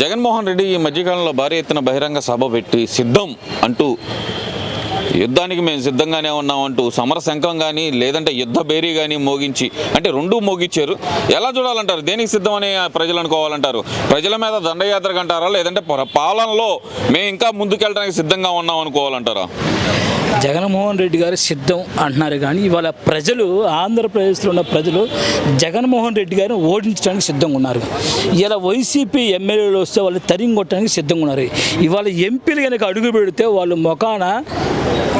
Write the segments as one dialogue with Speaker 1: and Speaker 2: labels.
Speaker 1: జగన్మోహన్ రెడ్డి ఈ మధ్యకాలంలో భారీ ఎత్తున బహిరంగ సభ పెట్టి సిద్ధం అంటూ యుద్ధానికి మేము సిద్ధంగానే ఉన్నామంటూ సమర శంఖం కానీ లేదంటే యుద్ధ బేరీ కానీ మోగించి అంటే రెండూ మోగించారు. ఎలా చూడాలంటారు? దేనికి సిద్ధమని ప్రజలు అనుకోవాలంటారు? ప్రజల మీద దండయాత్రకు అంటారా లేదంటే పాలనలో మేము ఇంకా ముందుకెళ్ళడానికి సిద్ధంగా ఉన్నాం అనుకోవాలంటారా?
Speaker 2: జగన్మోహన్ రెడ్డి గారు సిద్ధం అంటున్నారు కానీ ఇవాళ ప్రజలు ఆంధ్రప్రదేశ్లో ఉన్న ప్రజలు జగన్మోహన్ రెడ్డి గారిని ఓడించడానికి సిద్ధంగా ఉన్నారు. ఇలా వైసీపీ ఎమ్మెల్యేలు వస్తే వాళ్ళు తరిగి కొట్టడానికి సిద్ధంగా ఉన్నారు. ఇవాళ ఎంపీలు కనుక అడుగు పెడితే వాళ్ళు మొకాన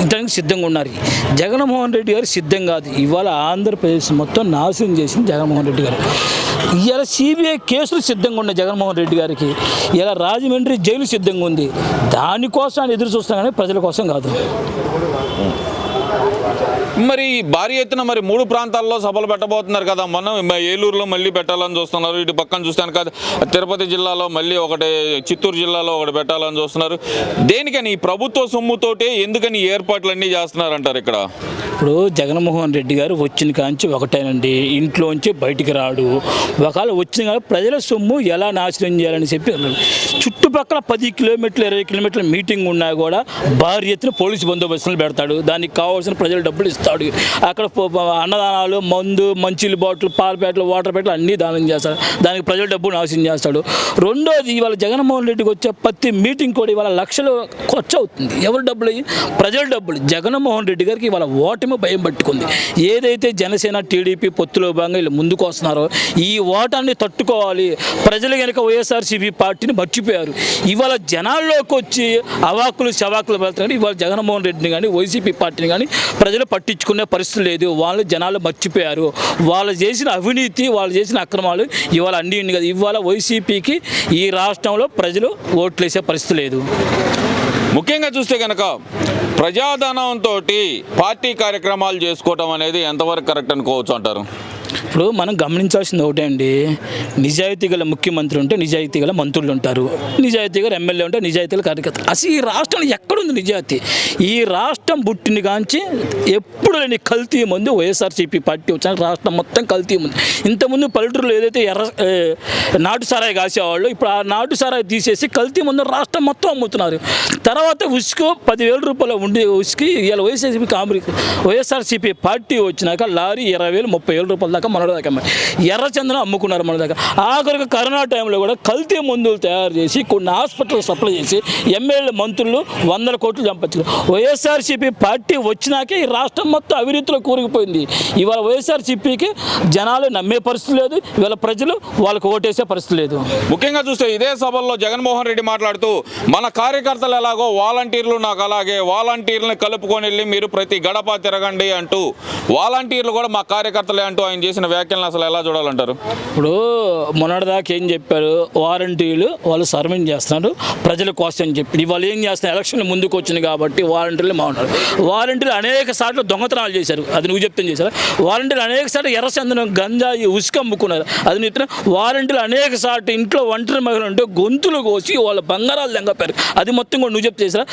Speaker 2: ఇంటానికి సిద్ధంగా ఉన్నారు. జగన్మోహన్ రెడ్డి గారు సిద్ధం కాదు. ఇవాళ ఆంధ్రప్రదేశ్ మొత్తం నాశనం చేసింది జగన్మోహన్ రెడ్డి గారు. ఇలా సిబిఐ కేసులు సిద్ధంగా ఉన్నాయి జగన్మోహన్ రెడ్డి గారికి. ఇలా రాజమండ్రి జైలు సిద్ధంగా ఉంది. దానికోసం ఎదురు చూస్తాం కానీ ప్రజల కోసం కాదు.
Speaker 1: మరి భారీ ఎత్తున మరి మూడు ప్రాంతాల్లో సభలు పెట్టబోతున్నారు కదా. మొన్న ఏలూరులో మళ్ళీ పెట్టాలని చూస్తున్నారు. ఇటు పక్కన చూస్తాను కదా తిరుపతి జిల్లాలో మళ్ళీ ఒకటి చిత్తూరు జిల్లాలో ఒకటి పెట్టాలని చూస్తున్నారు. దేనికని? ఈ ప్రభుత్వ సొమ్ముతోటే ఎందుకని ఏర్పాట్లన్నీ చేస్తున్నారు అంటారు ఇక్కడ?
Speaker 2: ఇప్పుడు జగన్మోహన్ రెడ్డి గారు వచ్చిన కాంచి ఒకటేనండి. ఇంట్లోంచి బయటికి రాడు. ఒకవేళ వచ్చిన కానీ ప్రజల సొమ్ము ఎలా నాశనం చేయాలని చెప్పి అన్నాడు. చుట్టుపక్కల పది కిలోమీటర్లు ఇరవై కిలోమీటర్ల మీటింగ్ ఉన్నా కూడా భారీ ఎత్తున పోలీసు బందోబస్తులు పెడతాడు. దానికి కావాల్సిన ప్రజలు డబ్బులు ఇస్తాడు. అక్కడ అన్నదానాలు మందు మంచిలు బాటిల్ పాల ప్యాకెట్లు వాటర్ పేటలు అన్నీ దానం చేస్తాడు. దానికి ప్రజల డబ్బును నాశనం చేస్తాడు. రెండోది ఇవాళ జగన్మోహన్ రెడ్డికి వచ్చే ప్రతి మీటింగ్ కూడా ఇవాళ లక్షలు ఖర్చు అవుతుంది. ఎవరు డబ్బులు ప్రజల డబ్బులు. జగన్మోహన్ రెడ్డి గారికి ఇవాళ ఓటమి భయం పట్టుకుంది. ఏదైతే జనసేన టీడీపీ పొత్తులో భాగంగా వీళ్ళు ముందుకు వస్తున్నారో ఈ ఓటాన్ని తట్టుకోవాలి. ప్రజలు కనుక వైఎస్ఆర్సీపీ పార్టీని మర్చిపోయారు. ఇవాళ జనాల్లోకి వచ్చి అవాకులు శవాకులు వెళ్తున్నారు ఇవాళ జగన్మోహన్ రెడ్డిని కానీ వైసీపీ పార్టీని కానీ ప్రజలు పట్టించుకునే పరిస్థితి లేదు. వాళ్ళు జనాలు మర్చిపోయారు. వాళ్ళు చేసిన అవినీతి వాళ్ళు చేసిన అక్రమాలు ఇవాళ అన్నీ ఉన్నాయి కదా. ఇవాళ వైసీపీకి ఈ రాష్ట్రంలో ప్రజలు ఓట్లేసే పరిస్థితి లేదు.
Speaker 1: ముఖ్యంగా చూస్తే కనుక ప్రజాధనంతో పార్టీ కార్యక్రమాలు చేసుకోవటం అనేది ఎంతవరకు కరెక్ట్ అనుకోవచ్చు అంటారు?
Speaker 2: ఇప్పుడు మనం గమనించాల్సింది ఒకటే అండి. నిజాయితీ గల ముఖ్యమంత్రి ఉంటే నిజాయితీ గల మంత్రులు ఉంటారు. నిజాయితీ గల ఎమ్మెల్యే ఉంటే నిజాయితీ గల కార్యకర్తలు. అసలు ఈ రాష్ట్రంలో ఎక్కడుంది నిజాయితీ? ఈ రాష్ట్రం పుట్టిన కాంచి ఎప్పుడు లేని కల్తీ ముందు వైఎస్ఆర్సీపీ పార్టీ వచ్చిన రాష్ట్రం మొత్తం కల్తీ ముందు. ఇంతకుముందు పల్లెటూరులో ఏదైతే ఎర్ర నాటు సారాయి కాసేవాళ్ళు ఇప్పుడు ఆ నాటు సారాయి తీసేసి కల్తీ ముందు రాష్ట్రం మొత్తం అమ్ముతున్నారు. తర్వాత ఉసుకు పదివేల రూపాయలు ఉండి ఉసుకి ఇలా వైఎస్ఆర్సీపీ కాంగ్రెస్ వైఎస్ఆర్సీపీ పార్టీ వచ్చినాక లారీ ఇరవై వేలు ముప్పై వేల రూపాయల దాకా మన దాకా అమ్మాయి. ఎర్రచందనం అమ్ముకున్నారు మన దగ్గర ఆఖరికి కరోనా టైంలో కూడా కల్తీ మందులు తయారు చేసి కొన్ని హాస్పిటల్ సప్లై చేసి ఎమ్మెల్యే మంత్రులు వందల కోట్లు చంపచ్చు వైఎస్ఆర్సీపీ పార్టీ వచ్చినాకే ఈ రాష్ట్రం మొత్తం అవినీతిలో కూరుకుపోయింది. ఇవాళ వైఎస్ఆర్సీపీకి జనాలు నమ్మే పరిస్థితి లేదు. ఇవాళ ప్రజలు వాళ్ళకు ఓటేసే పరిస్థితి లేదు.
Speaker 1: ముఖ్యంగా చూస్తే ఇదే సభల్లో జగన్మోహన్ రెడ్డి మాట్లాడుతూ మన కార్యకర్తలు ఎలాగో వాలంటీర్లు నాకు అలాగే వాలంటీర్లను కలుపుకొని వెళ్ళి మీరు ప్రతి గడప తిరగండి అంటూ వాలంటీర్లు కూడా మా కార్యకర్తలే అంటూ ఆయన చేసిన వ్యాఖ్యలను అసలు ఎలా చూడాలంటారు?
Speaker 2: ఇప్పుడు మొన్నటిదాకా ఏం చెప్పారు? వారంటీలు వాళ్ళు సర్వెంట్ చేస్తున్నారు. ప్రజల కోసం అని చెప్పి. వాళ్ళు ఏం చేస్తున్నారు? ఎలక్షన్ ముందుకు వచ్చింది కాబట్టి వారంటీలు బాగున్నారు వారంటీలు అనేక సార్లు దొంగతనాలు చేశారు. అది నువ్వు చెప్తాను చేశారు వారంటీలు అనేక సార్లు ఎర్రచందనం గంజాయి ఉసుక అమ్ముకున్నారు. అది నిత్యం వారంటీలు అనేక సార్లు ఇంట్లో ఒంటరి మహిళలు ఉంటే గొంతులు కోసి వాళ్ళ బంగారాలు దెంగపారు అది మొత్తం కూడా నువ్వు చెప్తే చేశారా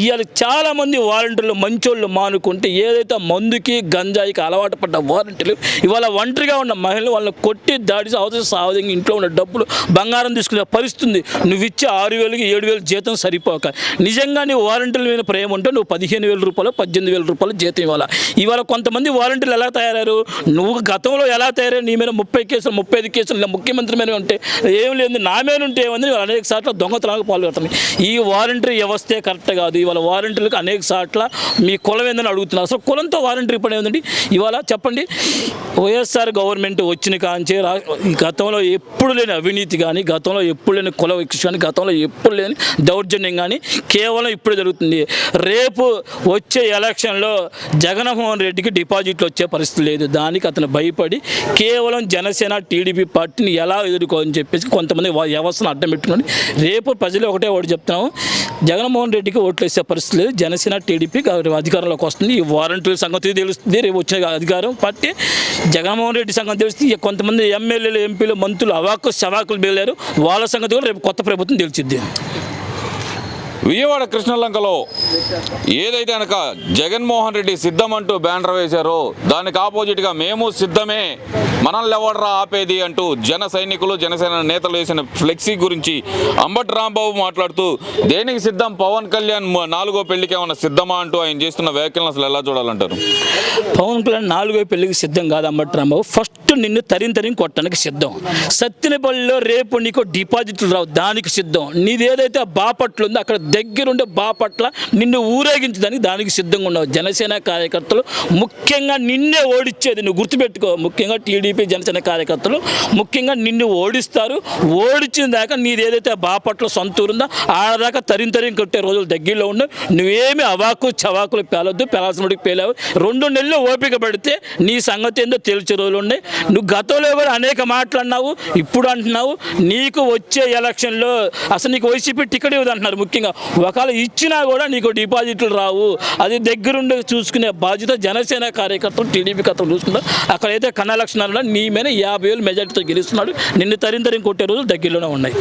Speaker 2: ఇవాళ చాలామంది వారంటీలు మంచోళ్ళు మానుకుంటే ఏదైతే మందుకి గంజాయికి అలవాటు పడ్డ వారంటీలు ఇవాళ ఒంటరిగా ఉన్న మహిళలు వాళ్ళని కొట్టి దాడి అవసరం సావదంగా ఇంట్లో ఉన్న డబ్బులు బంగారం తీసుకునే పరిస్థితి ఉంది. నువ్వు ఇచ్చే ఆరు వేలకి ఏడు వేలు జీతం సరిపోక. నిజంగా నీ వారంటీల మీద ప్రేమ ఉంటే నువ్వు పదిహేను వేల రూపాయలు పద్దెనిమిది వేల రూపాయలు జీతం ఇవ్వాలి? ఇవాళ కొంతమంది వారంటీలు ఎలా తయారయ్యారు? నువ్వు గతంలో ఎలా తయారయ్యారు నీ మీద ముప్పై కేసులు ముప్పై ఐదు కేసులు ముఖ్యమంత్రి మీద ఉంటే ఏం లేదు నా మీద ఉంటే ఏముంది అనేక సార్లు దొంగతనాలకు పాల్గొడుతుంది ఈ వారంటీ వ్యవస్థే కరెక్ట్ కాదు. ఇవాళ వారంటీలకు అనేక సార్లు మీ కులం ఏందని అడుగుతున్నారు. అసలు కులంతో వారంటీ పని ఏముందండి ఇవాళ చెప్పండి. వైఎస్ఆర్ గవర్నమెంట్ వచ్చిన కాంచే రా గతంలో ఎప్పుడు లేని అవినీతి కానీ గతంలో ఎప్పుడు లేని కుల విక్ష కానీ గతంలో ఎప్పుడు లేని దౌర్జన్యం కానీ కేవలం ఇప్పుడు జరుగుతుంది. రేపు వచ్చే ఎలక్షన్లో జగన్మోహన్ రెడ్డికి డిపాజిట్లు వచ్చే పరిస్థితి లేదు. దానికి అతను భయపడి కేవలం జనసేన టీడీపీ పార్టీని ఎలా ఎదుర్కోవాలని చెప్పేసి కొంతమంది వ్యవస్థను అడ్డం పెట్టుకుని రేపు ప్రజలు ఒకటే ఒకటి చెప్తున్నాము. జగన్మోహన్ రెడ్డికి ఓట్లు వేసే పరిస్థితి లేదు. జనసేన టీడీపీ అధికారంలోకి వస్తుంది. ఈ వారంటీల సంగతి తెలుస్తుంది. రేపు వచ్చిన అధికారం పార్టీ జగన్మోహన్ రెడ్డి సంఘం తెలిసి కొంతమంది ఎమ్మెల్యేలు ఎంపీలు మంత్రులు అవాకు శవాకులు బేలారు వాళ్ళ సంగతి కూడా రేపు కొత్త ప్రభుత్వం తెలిసిద్ది.
Speaker 1: విజయవాడ కృష్ణలంకలో ఏదైతే కనుక జగన్మోహన్ రెడ్డి సిద్ధం అంటూ బ్యానర్ వేశారో దానికి ఆపోజిట్గా మేము సిద్ధమే మనల్ని ఎవడరా ఆపేది అంటూ జన సైనికులు జనసేన నేతలు వేసిన ఫ్లెక్సీ గురించి అంబటి రాంబాబు మాట్లాడుతూ దేనికి సిద్ధం? పవన్ కళ్యాణ్ నాలుగో పెళ్ళికి ఏమన్నా సిద్ధమా? అంటూ ఆయన చేస్తున్న వ్యాఖ్యలను అసలు ఎలా చూడాలంటారు?
Speaker 2: పవన్ కళ్యాణ్ నాలుగో పెళ్ళికి సిద్ధం కాదు అమ్మటి రాంబాబు. ఫస్ట్ నిన్ను తరిం తరిం కొట్టడానికి సిద్ధం. సత్తినపల్లిలో రేపు నీకు డిపాజిట్లు రావు దానికి సిద్ధం. నీదేదైతే బాపట్ల ఉందో అక్కడ దగ్గరుండే బాపట్ల నిన్ను ఊరేగించడానికి దానికి సిద్ధంగా ఉన్నావు. జనసేన కార్యకర్తలు ముఖ్యంగా నిన్నే ఓడిచ్చేది నువ్వు గుర్తుపెట్టుకో. ముఖ్యంగా టీడీపీ జనసేన కార్యకర్తలు ముఖ్యంగా నిన్ను ఓడిస్తారు. ఓడించిన దాకా నీదేదైతే ఏదైతే బాపట్ల సొంతూరు ఉందో ఆడదాకా తరిం తరిం కొట్టే రోజులు దగ్గరలో ఉండవు నువ్వేమి అవాకు చవాకులు పేలొద్దు పేలాల్సిన పేలావు. రెండు నెలలు ఓపిక పడితే నీ సంగతి ఏందో తెలిసే రోజులు ఉన్నాయి నువ్వు గతంలో కూడా అనేక మాటలు అన్నావు ఇప్పుడు అంటున్నావు నీకు వచ్చే ఎలక్షన్లో అసలు నీకు వైసీపీ టికెట్ ఇవ్వదు అంటున్నారు ముఖ్యంగా. ఒకవేళ ఇచ్చినా కూడా నీకు డిపాజిట్లు రావు. అది దగ్గరుండి చూసుకునే బాధ్యత జనసేన కార్యకర్తలు టీడీపీ కర్తలు చూసుకుంటారు. అక్కడైతే కన్నా లక్షణాలు నీ మీద యాభై వేలు మెజార్టీతో గెలుస్తున్నాడు. నిన్ను తరిం తరిం కొట్టే రోజులు దగ్గరలోనే ఉన్నాయి.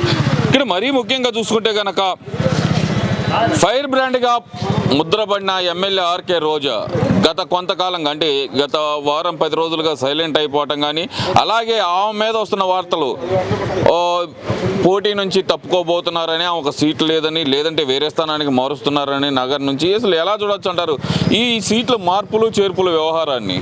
Speaker 1: ఇక్కడ మరీ ముఖ్యంగా చూసుకుంటే కనుక ఫైర్ బ్రాండ్గా ముద్రపడిన ఎమ్మెల్యే ఆర్కే రోజా గత కొంతకాలంగా అంటే గత వారం పది రోజులుగా సైలెంట్ అయిపోవటం కానీ అలాగే ఆమె మీద వస్తున్న వార్తలు పోటీ నుంచి తప్పుకోబోతున్నారని ఆమె ఒక సీట్ లేదని లేదంటే వేరే స్థానానికి మారుస్తున్నారని నగర్ నుంచి అసలు ఎలా చూడొచ్చు అంటారు? ఈ సీట్ల మార్పులు చేర్పుల వ్యవహారాన్ని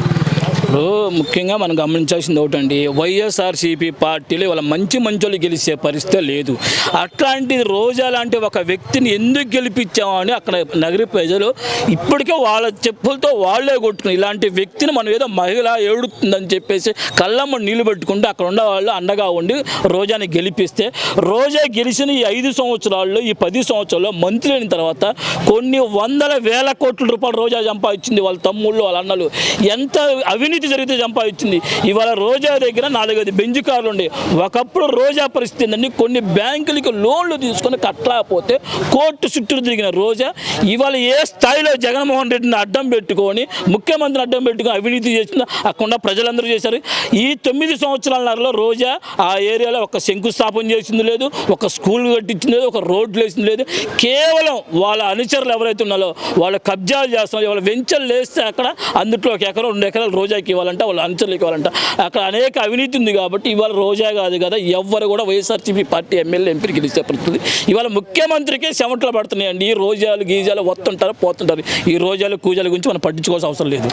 Speaker 2: ఇప్పుడు ముఖ్యంగా మనం గమనించాల్సింది ఒకటండి వైఎస్ఆర్సీపీ పార్టీలో వాళ్ళ మంచి మంచోళ్ళు గెలిచే పరిస్థితి లేదు. అట్లాంటి రోజా లాంటి ఒక వ్యక్తిని ఎందుకు గెలిపించామని అక్కడ నగర ప్రజలు ఇప్పటికే వాళ్ళ చెప్పులతో వాళ్ళే కొట్టుకుని ఇలాంటి వ్యక్తిని మనం ఏదో మహిళ ఏడుతుందని చెప్పేసి కళ్ళమ్మ నీళ్ళు పెట్టుకుంటే అక్కడ ఉన్న వాళ్ళు అండగా ఉండి రోజాని గెలిపిస్తే రోజా గెలిచిన ఈ ఐదు సంవత్సరాల్లో ఈ పది సంవత్సరాల్లో మంత్రి అయిన తర్వాత కొన్ని వందల వేల కోట్ల రూపాయలు రోజా సంపాదించింది వాళ్ళ తమ్ముళ్ళు వాళ్ళ అన్నలు. ఎంత అవినీతి జరిగితే సంపాదించింది. ఇవాళ రోజా దగ్గర నాలుగైదు బెంజ్ కార్లు ఉండే. ఒకప్పుడు రోజా పరిస్థితి ఏంటంటే కొన్ని బ్యాంకులకి లోన్లు తీసుకొని కట్టలేకపోతే కోర్టు చుట్టూ తిరిగిన రోజా ఇవాళ ఏ స్థాయిలో జగన్మోహన్ రెడ్డిని అడ్డం పెట్టుకొని ముఖ్యమంత్రిని అడ్డం పెట్టుకొని అవినీతి చేసిన అక్కడ ప్రజలందరూ చేశారు. ఈ తొమ్మిది సంవత్సరాలలో రోజా ఆ ఏరియాలో ఒక శంకుస్థాపన చేసింది లేదు ఒక స్కూల్ కట్టించింది లేదు ఒక రోడ్లు వేసింది లేదు. కేవలం వాళ్ళ అనుచరులు ఎవరైతే ఉన్నారో వాళ్ళ కబ్జాలు చేస్తున్నారు వాళ్ళ వెంచర్లు వేస్తే అక్కడ అందుట్లో ఒక ఎకరం రెండు ఎకరాలు రోజాకి ఇవ్వాలంట వాళ్ళ అనుచరులకు ఇవ్వాలంట. అక్కడ అనేక అవినీతి ఉంది కాబట్టి ఇవాళ రోజా కాదు కదా ఎవ్వరు కూడా వైఎస్ఆర్సీపీ పార్టీ ఎమ్మెల్యే ఎంపీలు గెలిచే పరిస్థితి. ఇవాళ ముఖ్యమంత్రికే చెమటలు పడుతున్నాయండి ఈ రోజాలు గీజాలు వస్తుంటారు పోతుంటారు. ఈ రోజాలు కూజాల గురించి మనం పట్టించుకోవాల్సిన అవసరం లేదు.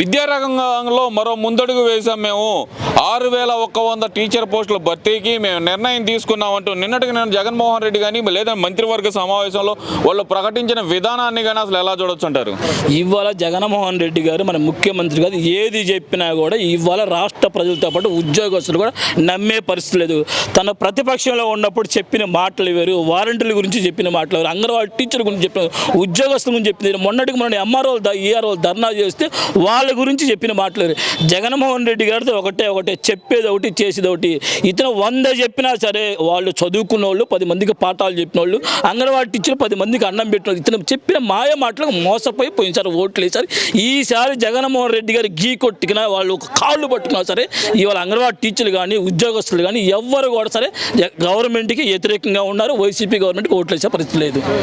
Speaker 1: విద్యారంగంలో మరో ముందడుగు వేశాం మేము. ఆరు వేల ఒక్క వంద టీచర్ పోస్టుల భర్తీకి మేము నిర్ణయం తీసుకున్నామంటూ నిన్నటికి నేను జగన్మోహన్ రెడ్డి కానీ లేదా మంత్రివర్గ సమావేశంలో వాళ్ళు ప్రకటించిన విధానాన్ని కానీ అసలు ఎలా చూడొచ్చు అంటారు?
Speaker 2: ఇవాళ జగన్మోహన్ రెడ్డి గారు మన ముఖ్యమంత్రి గారు ఏది చెప్పినా కూడా ఇవాళ రాష్ట్ర ప్రజలతో పాటు ఉద్యోగస్తులు కూడా నమ్మే పరిస్థితి లేదు. తన ప్రతిపక్షంలో ఉన్నప్పుడు చెప్పిన మాటలు వేరు వారంటీల గురించి చెప్పిన మాటలు వేరు అంగన్వాడీ టీచర్ గురించి చెప్పిన ఉద్యోగస్తుల గురించి చెప్పింది మొన్నటికి మొన్న ఎంఆర్ఓ ఈఆర్ఓ ధర్నా చేస్తే వాళ్ళ గురించి చెప్పిన మాటలు వేరు. జగన్మోహన్ రెడ్డి గారితో ఒకటే ఒకటే చెప్పేది ఒకటి చేసేది ఒకటి. ఇతను వంద చెప్పినా సరే వాళ్ళు చదువుకున్న వాళ్ళు పది మందికి పాఠాలు చెప్పిన వాళ్ళు అంగన్వాడీ టీచర్లు పది మందికి అన్నం పెట్టిన వాళ్ళు. ఇతను చెప్పిన మాయ మాటలకు మోసపోయి పోయినసారి ఓట్లు వేసారు ఈసారి జగన్మోహన్ రెడ్డి గారు గీ కొట్టుకున్నా వాళ్ళు కాళ్ళు పట్టుకున్నా సరే ఇవాళ అంగన్వాడీ టీచర్లు కానీ ఉద్యోగస్తులు కానీ ఎవ్వరు కూడా సరే గవర్నమెంట్కి వ్యతిరేకంగా ఉన్నారు వైసీపీ గవర్నమెంట్కి ఓట్లు వేసే పరిస్థితి లేదు.